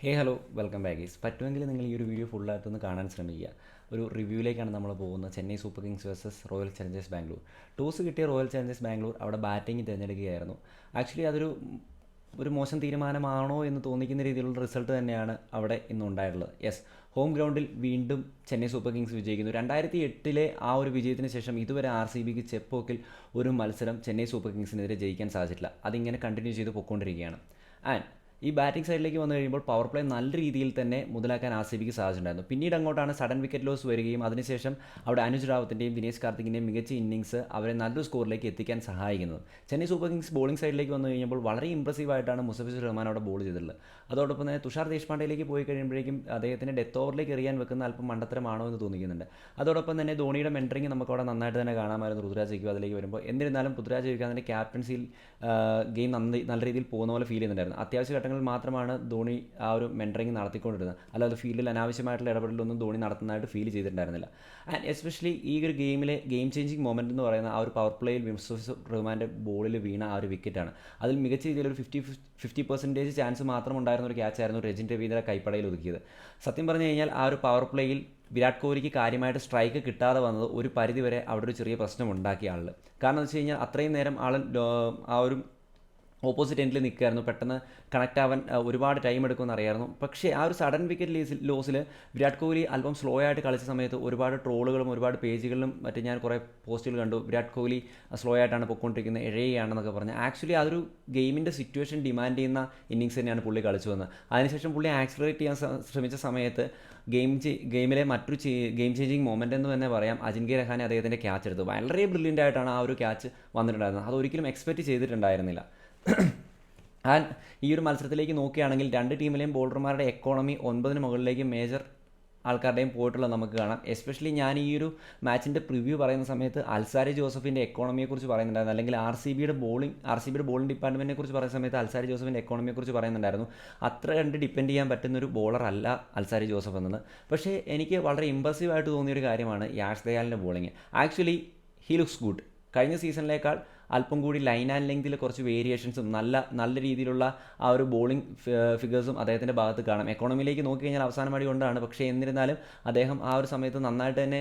ഹേ hello welcome back ഈസ് പറ്റുമെങ്കിൽ നിങ്ങൾ ഈ ഒരു വീഡിയോ ഫുള്ളായിട്ടൊന്ന് കാണാൻ ശ്രമിക്കുക. ഒരു റിവ്യൂവിലേക്കാണ് നമ്മൾ പോകുന്നത്. Chennai super kings versus royal challengers Bangalore. Toss കിട്ടിയ റോയൽ ചലഞ്ചേഴ്സ് ബാംഗ്ലൂർ അവിടെ ബാറ്റിംഗ് തിരഞ്ഞെടുക്കുകയായിരുന്നു. ആക്ച്വലി അതൊരു ഒരു മോശം തീരുമാനമാണോ എന്ന് തോന്നിക്കുന്ന രീതിയിലുള്ള റിസൾട്ട് തന്നെയാണ് അവിടെ ഇന്നുണ്ടായിട്ടുള്ളത്. യെസ് ഹോം ഗ്രൗണ്ടിൽ വീണ്ടും ചെന്നൈ സൂപ്പർ കിങ്സ് വിജയിക്കുന്നു. രണ്ടായിരത്തി എട്ടിലെ ആ ഒരു വിജയത്തിന് ശേഷം ഇതുവരെ ആർ സി ബിക്ക് ചെപ്പോക്കിൽ ഒരു മത്സരം ചെന്നൈ സൂപ്പർ കിങ്സിനെതിരെ ജയിക്കാൻ സാധിച്ചിട്ടില്ല. അതിങ്ങനെ കണ്ടിന്യൂ ചെയ്ത് പൊയ്ക്കൊണ്ടിരിക്കുകയാണ് ആൻഡ് ഈ ബാറ്റിംഗ് സൈഡിലേക്ക് വന്നു കഴിയുമ്പോൾ പവർ പ്ലേ നല്ല രീതിയിൽ തന്നെ മുതലാക്കാൻ ആർ സി ബിക്ക് സാധിച്ചിട്ടുണ്ടായിരുന്നു. പിന്നീട് അങ്ങോട്ടാണ് സഡൻ വിക്കറ്റ് ലോസ് വരികയും അതിനുശേഷം അവിടെ അനുജ് റാവത്തിന്റെയും ദിനേശ് കാർത്തിക്കിന്റെയും മികച്ച ഇന്നിങ്സ് അവരെ നല്ലൊരു സ്കോറിലേക്ക് എത്തിക്കാൻ സഹായിക്കുന്നത് ചെന്നൈ സൂപ്പർ കിങ്സ് ബോളിംഗ് സൈഡിലേക്ക് വന്നു കഴിഞ്ഞപ്പോൾ വളരെ ഇമ്പ്രസീവ് ആയിട്ടാണ് മുസഫിസ് റഹ്മാൻ അവിടെ ബോൾ ചെയ്തിട്ടുള്ളത്. അതോടൊപ്പം തന്നെ തുഷാർ ദേശ്പാണ്ഡേയിലേക്ക് പോയി കഴിയുമ്പോഴേക്കും അദ്ദേഹത്തിന്റെ ഡെത്ത് ഓവറിലേക്ക് എറിയാൻ വെക്കുന്ന അല്പം മണ്ടത്തരമാണോ എന്ന് തോന്നിക്കുന്നുണ്ട്. അതോടൊപ്പം തന്നെ ധോണിയുടെ മെന്ററിങ് നമുക്ക് അവിടെ നന്നായിട്ട് തന്നെ കാണാമായിരുന്നു ഋതുരാജ് ജയിക്കും അതിലേക്ക് വരുമ്പോൾ. എന്നിരുന്നാലും പൃഥ്വിരാജ് ജയിക്കാൻ അതിന്റെ ക്യാപ്റ്റൻസിയിൽ ഗെയിം നന്ന നല്ല രീതിയിൽ പോകുന്ന പോലെ ഫീൽ ചെയ്യുന്നുണ്ടായിരുന്നു. അത്യാവശ്യ ഘട്ടങ്ങളിൽ മാത്രമാണ് ധോണി ആ ഒരു മെന്ററിങ് നടത്തിക്കൊണ്ടിരുന്നത്. അല്ലാതെ ഫീൽഡിൽ അനാവശ്യമായിട്ടുള്ള ഇടപെടലൊന്നും ധോണി നടത്തുന്നതായിട്ട് ഫീൽ ചെയ്തിട്ടുണ്ടായിരുന്നില്ല. ആൻഡ് എസ്പെഷ്യലി ഈ ഒരു ഗെയിമിലെ ഗെയിം ചേഞ്ചിങ് മൊമെന്റ് എന്ന് പറയുന്ന ആ ഒരു പവർ പ്ലേയിൽ വിംസോസ് റഹ്മാന്റെ ബോളിൽ വീണ ആ ഒരു വിക്കറ്റാണ് അതിൽ മികച്ച രീതിയിൽ ഒരു ഫിഫ്റ്റി ഫിഫ്റ്റി പെർസെന്റേജ് ചാൻസ് മാത്രം ഉണ്ടായിരുന്ന ഒരു ക്യാച്ചായിരുന്നു രജിൻ രവീന്ദ്ര കൈപ്പടയിൽ ഒതുക്കിയത്. സത്യം പറഞ്ഞു കഴിഞ്ഞാൽ ആ ഒരു പവർ പ്ലേയിൽ വിരാട് കോഹ്ലിക്ക് കാര്യമായിട്ട് സ്ട്രൈക്ക് കിട്ടാതെ വന്നത് ഒരു പരിധിവരെ അവിടെ ഒരു ചെറിയ പ്രശ്നം ഉണ്ടാക്കിയ ആളിൽ കാരണം എന്ന് വെച്ച് കഴിഞ്ഞാൽ അത്രയും നേരം ആൾ ആ ഒരു ഓപ്പോസിറ്റ് എൻഡിൽ നിൽക്കുകയായിരുന്നു പെട്ടെന്ന് കണക്ട് ആവാൻ ഒരുപാട് ടൈം എടുക്കുമെന്ന് അറിയായിരുന്നു. പക്ഷേ ആ ഒരു സഡൻ വിക്കറ്റ് ലീസിൽ ലോസിൽ വിരാട് കോഹ്ലി അല്പം സ്ലോ ആയിട്ട് കളിച്ച സമയത്ത് ഒരുപാട് ട്രോളുകളും ഒരുപാട് പേജുകളിലും മറ്റേ ഞാൻ കുറേ പോസ്റ്റുകൾ കണ്ടു. വിരാട് കോഹ്ലി സ്ലോ ആയിട്ടാണ് പൊയ്ക്കൊണ്ടിരിക്കുന്നത് ഇഴയുകയാണെന്നൊക്കെ പറഞ്ഞ്. ആക്ച്വലി അതൊരു ഗെയിമിന്റെ സിറ്റുവേഷൻ ഡിമാൻഡ് ചെയ്യുന്ന ഇന്നിങ്സ് തന്നെയാണ് പുള്ളി കളിച്ചു വന്നത്. അതിനുശേഷം പുള്ളി ആക്സിലറേറ്റ് ചെയ്യാൻ ശ്രമിച്ച സമയത്ത് ഗെയിം ഗെയിമിലെ മറ്റൊരു ഗെയിം ചേഞ്ചിങ് മൊമെന്റ് എന്ന് തന്നെ പറയാം. അജിൻകെ രഹാനെ അദ്ദേഹത്തിന്റെ ക്യാച്ച് എടുത്തു. വളരെ ബ്രില്യന്റ് ആയിട്ടാണ് ആ ഒരു ക്യാച്ച് വന്നിട്ടുണ്ടായിരുന്നത്. അത് ഒരിക്കലും എക്സ്പെക്റ്റ് ചെയ്തിട്ടുണ്ടായിരുന്നില്ല. ആൻഡ് ഈ ഒരു മത്സരത്തിലേക്ക് നോക്കുകയാണെങ്കിൽ രണ്ട് ടീമിലെയും ബോളർമാരുടെ എക്കോണമി ഒൻപതിന് മുകളിലേക്ക് മേജർ ആൾക്കാരുടെയും പോയിട്ടുള്ളത് നമുക്ക് കാണാം. എസ്പെഷ്യലി ഞാൻ ഈ ഒരു മാച്ചിന്റെ പ്രിവ്യൂ പറയുന്ന സമയത്ത് അൽസാരി ജോസഫിന്റെ എക്കോണമിയെക്കുറിച്ച് പറയുന്നുണ്ടായിരുന്നു. അല്ലെങ്കിൽ ആർ സി ബിയുടെ ബോളിംഗ് ആർ സി ബിയുടെ ബോളിംഗ് ഡിപ്പാർട്ട്മെന്റിനെ കുറിച്ച് പറയുന്ന സമയത്ത് അൽസാരി ജോസഫിന്റെ എക്കോണമിയെക്കുറിച്ച് പറയുന്നുണ്ടായിരുന്നു. അത്ര കണ്ട് ഡിപ്പെൻഡ് ചെയ്യാൻ പറ്റുന്ന ഒരു ബോളർ അല്ല അൽസാരി ജോസഫ് എന്നത്. പക്ഷേ എനിക്ക് വളരെ ഇമ്പ്രസീവായിട്ട് തോന്നിയൊരു കാര്യമാണ് Yash ദയാലിന്റെ bowling actually he looks good കഴിഞ്ഞ സീസണിലേക്കാൾ അല്പം കൂടി ലൈൻ ആൻഡ് ലെങ്തിൽ കുറച്ച് വേരിയേഷൻസും നല്ല നല്ല രീതിയിലുള്ള ആ ഒരു ബോളിംഗ് ഫിഗേഴ്സും അദ്ദേഹത്തിന്റെ ഭാഗത്ത് കാണാം. എക്കോണമിയിലേക്ക് നോക്കി കഴിഞ്ഞാൽ അവസാനം അടി കൊണ്ടാണ്. പക്ഷേ എന്നിരുന്നാലും അദ്ദേഹം ആ ഒരു സമയത്ത് നന്നായിട്ട് തന്നെ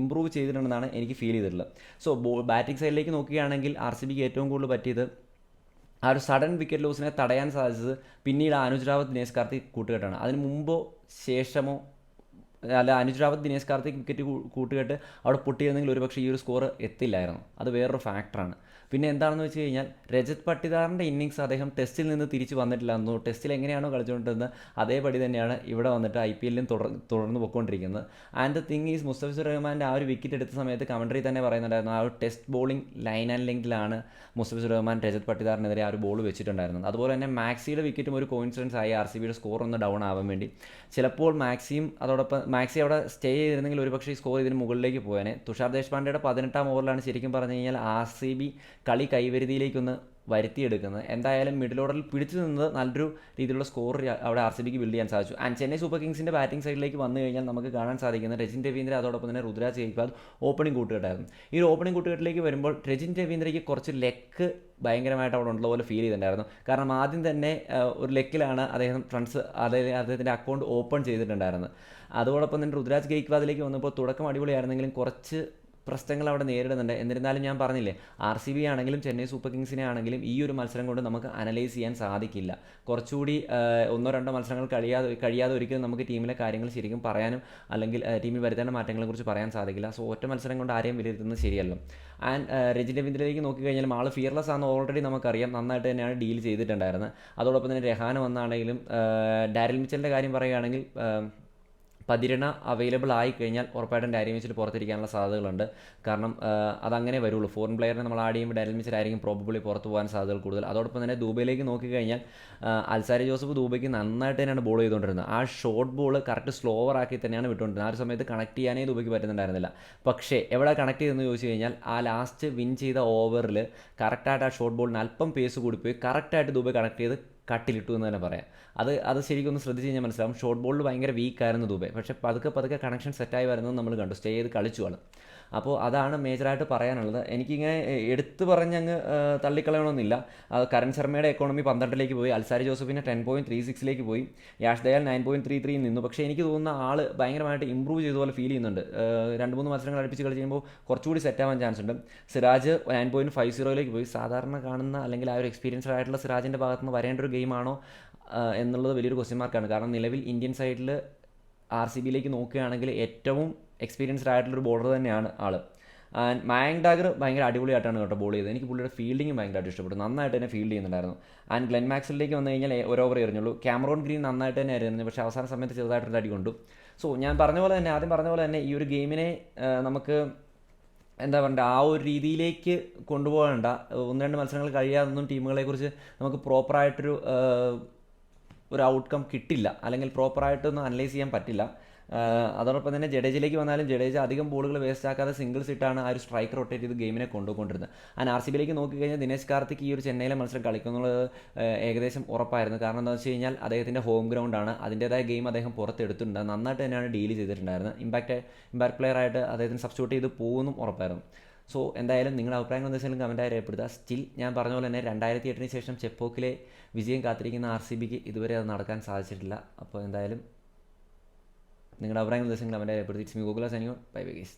ഇമ്പ്രൂവ് ചെയ്തിട്ടുണ്ടെന്നാണ് എനിക്ക് ഫീൽ ചെയ്തിട്ടുള്ളത്. സോ ബാറ്റിംഗ് സൈഡിലേക്ക് നോക്കുകയാണെങ്കിൽ ആർ സി ബിക്ക് ഏറ്റവും കൂടുതൽ പറ്റിയത് ആ ഒരു സഡൻ വിക്കറ്റ് ലോസിനെ തടയാൻ സാധിച്ചത് പിന്നീട് അനുജ് റാവത്ത് ദിനേശ് കാർത്തിക് കൂട്ടുകെട്ടാണ്. അതിന് മുമ്പോ ശേഷമോ അല്ല അനുജ് റാവത്ത് ദിനേശ് കാർത്തിക് വിക്കറ്റ് കൂട്ടുകെട്ട് അവിടെ പൊട്ടിയിരുന്നെങ്കിൽ ഒരുപക്ഷെ ഈ ഒരു സ്കോർ എത്തില്ലായിരുന്നു. അത് വേറൊരു ഫാക്ടറാണ് പിന്നെ എന്താണെന്ന് വെച്ച് കഴിഞ്ഞാൽ രജത് പട്ടിദാറിന്റെ ഇന്നിങ്സ് അദ്ദേഹം ടെസ്റ്റിൽ നിന്ന് തിരിച്ച് വന്നിട്ടില്ലായിരുന്നു ടെസ്റ്റിൽ എങ്ങനെയാണോ കളിച്ചുകൊണ്ടിരുന്നത് അതേപടി തന്നെയാണ് ഇവിടെ വന്നിട്ട് ഐ പി എല്ലിലും തുടർ തുടർന്ന് പൊയ്ക്കൊണ്ടിരിക്കുന്നത് and the thing is Mustafizur റഹ്മാന്റെ ആ ഒരു വിക്കറ്റ് എടുത്ത സമയത്ത് കമൻട്രി തന്നെ പറയുന്നുണ്ടായിരുന്നു. ആ ഒരു ടെസ്റ്റ് ബോളിംഗ് ലൈൻ ആൻഡ് ലെങ്കിലാണ് മുസ്തഫിസുർ റഹ്മാൻ രജത് പട്ടിദാറിനെതിരെ ആ ഒരു ബോൾ വെച്ചിട്ടുണ്ടായിരുന്നത്. അതുപോലെ തന്നെ മാക്സിയുടെ വിക്കറ്റും ഒരു കോയിൻസിഡൻസ് ആയി ആർ സി ബിയുടെ സ്കോർ ഒന്ന് ഡൗൺ ആവാൻ വേണ്ടി. ചിലപ്പോൾ മാക്സിയും അതോടൊപ്പം മാക്സി അവിടെ സ്റ്റേ ചെയ്തിരുന്നെങ്കിൽ ഒരുപക്ഷെ ഈ സ്കോർ ഇതിന് മുകളിലേക്ക് പോയേനെ. തുഷാർ ദേശ്പാണ്ഡെയുടെ പതിനെട്ടാം ഓവറിലാണ് ശരിക്കും പറഞ്ഞു കഴിഞ്ഞാൽ ആർ സി ബി കളി കൈവരുതിയിലേക്കൊന്ന് വരുത്തിയെടുക്കുന്നത്. എന്തായാലും മിഡിൽ ഓർഡറിൽ പിടിച്ചു നിന്നത് നല്ലൊരു രീതിയിലുള്ള സ്കോർ അവിടെ ആർ സി ബിക്ക് ബിൽഡ് ചെയ്യാൻ സാധിച്ചു. ആൻഡ് ചെന്നൈ സൂപ്പർ കിങ്സിന്റെ ബാറ്റിംഗ് സൈഡിലേക്ക് വന്നു കഴിഞ്ഞാൽ നമുക്ക് കാണാൻ സാധിക്കുന്നത് രജിൻ രവീന്ദ്ര അതോടൊപ്പം തന്നെ രുദ്രാജ് ജയ്പാൽ ഓപ്പണിംഗ് കൂട്ടുകെട്ടായിരുന്നു. ഈ ഒരു ഓപ്പണിംഗ് കൂട്ടുകെട്ടിലേക്ക് വരുമ്പോൾ രജിൻ രവീന്ദ്രയ്ക്ക് കുറച്ച് ലെക്ക് ഭയങ്കരമായിട്ട് അവിടെ ഉള്ള പോലെ ഫീൽ ചെയ്തിട്ടുണ്ടായിരുന്നു. കാരണം ആദ്യം തന്നെ ഒരു ലെക്കിലാണ് അദ്ദേഹം ഫ്രണ്ട്സ് അതായത് അദ്ദേഹത്തിന്റെ അക്കൗണ്ട് ഓപ്പൺ ചെയ്തിട്ടുണ്ടായിരുന്നത്. അതോടൊപ്പം തന്നെ രുദ്രാജ് ഗെയ്ക്വാദിലേക്ക് വന്നപ്പോൾ തുടക്കം അടിപൊളിയായിരുന്നെങ്കിലും കുറച്ച് പ്രശ്നങ്ങൾ അവിടെ നേരിടുന്നുണ്ട്. എന്നിരുന്നാലും ഞാൻ പറഞ്ഞില്ലേ ആർ സി ബി ആണെങ്കിലും ചെന്നൈ സൂപ്പർ കിങ്സിനെ ആണെങ്കിലും ഈ ഒരു മത്സരം കൊണ്ട് നമുക്ക് അനലൈസ് ചെയ്യാൻ സാധിക്കില്ല. കുറച്ചുകൂടി ഒന്നോ രണ്ടോ മത്സരങ്ങൾ കഴിയാതെ കഴിയാതെ ഒരിക്കലും നമുക്ക് ടീമിലെ കാര്യങ്ങൾ ശരിക്കും പറയാനും അല്ലെങ്കിൽ ടീമിൽ വരുത്തേണ്ട മാറ്റങ്ങളെക്കുറിച്ച് പറയാൻ സാധിക്കില്ല. സോ ഒറ്റ മത്സരം കൊണ്ട് ആരെയും വിലയിരുത്തുന്നത് ശരിയല്ല. ആൻഡ് രജിൻ രവീന്ദ്രയിലേക്ക് നോക്കിക്കഴിഞ്ഞാൽ ആൾ ഫിയർലെസ് ആണെന്ന് ഓൾറെഡി നമുക്കറിയാം. നന്നായിട്ട് തന്നെയാണ് ഡീൽ ചെയ്തിട്ടുണ്ടായിരുന്നത്. അതോടൊപ്പം തന്നെ രഹാന വന്നാണെങ്കിലും ഡാരിൽ മിച്ചലിന്റെ കാര്യം പറയുകയാണെങ്കിൽ പതിരണ അവൈലബിൾ ആയി കഴിഞ്ഞാൽ ഉറപ്പായിട്ടും ഡയറി മിച്ചിൽ പുറത്തിരിക്കാനുള്ള സാധ്യതകളുണ്ട്. കാരണം അതങ്ങനെ വരുള്ളൂ. ഫോറിൻ പ്ലെയറിനെ നമ്മൾ ആഡ് ചെയ്യുമ്പോൾ ഡയറി മിച്ചിലായിരിക്കും പ്രോബബിളി പുറത്തു പോകാൻ സാധ്യതകൾ കൂടുതൽ. അതോടൊപ്പം തന്നെ ദൂബൈയിലേക്ക് നോക്കിക്കഴിഞ്ഞാൽ അൽസാരി ജോസഫ് ദുബൈക്ക് നന്നായിട്ട് തന്നെയാണ് ബോൾ ചെയ്തുകൊണ്ടിരുന്നത്. ആ ഷോർട്ട് ബോൾ കറക്റ്റ് സ്ലോവർ ആക്കി തന്നെയാണ് വിട്ടുകൊണ്ടിരുന്നത്. ആ ഒരു സമയത്ത് കണക്ട് ചെയ്യാനേ ദുബൈക്ക് പറ്റുന്നുണ്ടായിരുന്നില്ല. പക്ഷേ എവിടെ കണക്ട് ചെയ്തെന്ന് ചോദിച്ചു കഴിഞ്ഞാൽ ആ ലാസ്റ്റ് വിൻ ചെയ്ത ഓവറിൽ കറക്റ്റായിട്ട് ആ ഷോർട്ട് ബോളിന് അല്പം പേസ് കൂടിപ്പോയി കറക്റ്റായിട്ട് ദൂബൈ കണക്ട് ചെയ്ത് കട്ടിലിട്ടു എന്ന് തന്നെ പറയാം. അത് അത് ശരിക്കും ഒന്ന് ശ്രദ്ധിച്ച് കഴിഞ്ഞാൽ മനസ്സിലാവും. ഷോർട്ട് ബോളിൽ ഭയങ്കര വീക്കായിരുന്നു ദുബൈ. പക്ഷേ പതുക്കെ പതുക്കെ കണക്ഷൻ സെറ്റായി വരുന്നത് നമ്മൾ കണ്ടു. സ്റ്റേ ചെയ്ത് കളിച്ചു ആൾ അപ്പോൾ അതാണ് മേജറായിട്ട് പറയാനുള്ളത്. എനിക്കിങ്ങനെ എടുത്തു പറഞ്ഞങ്ങ് തള്ളിക്കളയണമെന്നില്ല കരൺ ശർമ്മയുടെ എക്കോണമി പന്ത്രണ്ടിലേക്ക് പോയി. അൽസാരി ജോസഫിന്റെ ടെൻ പോയിന്റ് ത്രീ സിക്സിലേക്ക് പോയി. Yash Dayal nine point three three നിന്നു. പക്ഷേ എനിക്ക് തോന്നുന്ന ആൾ ഭയങ്കരമായിട്ട് ഇമ്പ്രൂവ് ചെയ്ത പോലെ ഫീൽ ചെയ്യുന്നുണ്ട് രണ്ട് മൂന്ന് മത്സരങ്ങൾ അടുപ്പിച്ച് കളി ചെയ്യുമ്പോൾ കുറച്ചുകൂടി സെറ്റ് ആവാൻ ചാൻസ് ഉണ്ട്. സിരാജ് നയൻ പോയിന്റ് ഫൈവ് സീറോയിലേക്ക് പോയി. സാധാരണ കാണുന്ന അല്ലെങ്കിൽ ആ ഒരു എക്സ്പീരിയൻസ്ഡ് ആയിട്ടുള്ള സിറാജിന്റെ ഭാഗത്ത് നിന്ന് വരേണ്ട ഒരു ഗെയിമാണോ എന്നുള്ളത് വലിയൊരു ക്വസ്റ്റ്യൻ മാർക്കാണ് കാരണം നിലവിൽ ഇന്ത്യൻ സൈഡിൽ ആർ സി ബിയിലേക്ക് നോക്കുകയാണെങ്കിൽ ഏറ്റവും എക്സ്പീരിയൻസ്ഡ് ആയിട്ടുള്ളൊരു ബോളർ തന്നെയാണ് ആൾ ആൻഡ് മാങ് ഡാഗർ ഭയങ്കര അടിപൊളിയായിട്ടാണ് കേട്ടോ ബോൾ ചെയ്തത്. എനിക്ക് പുള്ളിയുടെ ഫീൽഡിങ് ഭയങ്കരമായിട്ട് ഇഷ്ടപ്പെട്ടു. നന്നായിട്ട് തന്നെ ഫീൽഡ് ചെയ്യുന്നുണ്ടായിരുന്നു. ആൻഡ് ഗ്ലെൻ മാക്സിലേക്ക് വന്നു കഴിഞ്ഞാൽ ഒരു ഓവർ എറിഞ്ഞുള്ളൂ. ക്യാമറോൺ ഗ്രീൻ നന്നായിട്ട് തന്നെ എറിഞ്ഞു പക്ഷേ അവസാന സമയത്ത് ചെറുതായിട്ടൊരു അടി കൊണ്ടു. സോ ഞാൻ പറഞ്ഞ പോലെ തന്നെ ആദ്യം പറഞ്ഞ പോലെ തന്നെ ഈ ഒരു ഗെയിമിനെ നമുക്ക് എന്താ പറയുക ആ ഒരു രീതിയിലേക്ക് കൊണ്ടുപോകേണ്ട. ഒന്ന് രണ്ട് മത്സരങ്ങൾ കഴിയാതൊന്നും ടീമുകളെക്കുറിച്ച് നമുക്ക് പ്രോപ്പറായിട്ടൊരു ഒരു ഔട്ട്കം കിട്ടില്ല. അല്ലെങ്കിൽ പ്രോപ്പറായിട്ടൊന്നും അനലൈസ് ചെയ്യാൻ പറ്റില്ല. അതോടൊപ്പം തന്നെ ജഡേജയിലേക്ക് വന്നാലും ജഡേജ അധികം ബോളുകൾ വേസ്റ്റ് ആക്കാതെ സിംഗിൾസ് ഇട്ടാണ് ആ ഒരു സ്ട്രൈക്ക് റൊട്ടേറ്റ് ചെയ്ത് ഗെയിമിനെ കൊണ്ടുപോയിക്കൊണ്ടിരുന്നത്. ആൻഡ് ആർ സി ബിയിലേക്ക് നോക്കിക്കഴിഞ്ഞാൽ ദിനേശ് കാർത്തിക് ഈ ഒരു ചെന്നൈയിലെ മത്സരം കളിക്കുന്നുള്ളത് ഏകദേശം ഉറപ്പായിരുന്നു. കാരണം എന്താ വെച്ച് കഴിഞ്ഞാൽ അദ്ദേഹത്തിന്റെ ഹോം ഗ്രൗണ്ടാണ് അതിന്റേതായ ഗെയിം അദ്ദേഹം പുറത്തെടുത്തിട്ടുണ്ട്. നന്നായിട്ട് തന്നെയാണ് ഡീൽ ചെയ്തിട്ടുണ്ടായിരുന്നത്. ഇമ്പാക്റ്റ് ഇമ്പാക്ട് പ്ലെയർ ആയിട്ട് അദ്ദേഹത്തിന് സബ്സ്റ്റിറ്റ്യൂട്ട് ചെയ്ത് പോകുമെന്നും ഉറപ്പായിരുന്നു. സോ എന്തായാലും നിങ്ങളുടെ അഭിപ്രായങ്ങൾ എന്തായാലും കമന്റായി രേഖപ്പെടുത്തുക. സ്റ്റിൽ ഞാൻ പറഞ്ഞ പോലെ തന്നെ രണ്ടായിരത്തി എട്ടിന് ശേഷം ചെപ്പോക്കിലെ വിജയം കാത്തിരിക്കുന്ന ആർ സി ബിക്ക് ഇതുവരെ അത് നടക്കാൻ സാധിച്ചിട്ടില്ല. അപ്പോൾ എന്തായാലും നിങ്ങളുടെ അഭിപ്രായങ്ങൾ ദിവസം കമന്റായി രേഖപ്പെടുത്തി ഇറ്റ്സ് മീ ഗൂഗിൾ സനിയോ ബൈ ബൈ ഗേസ്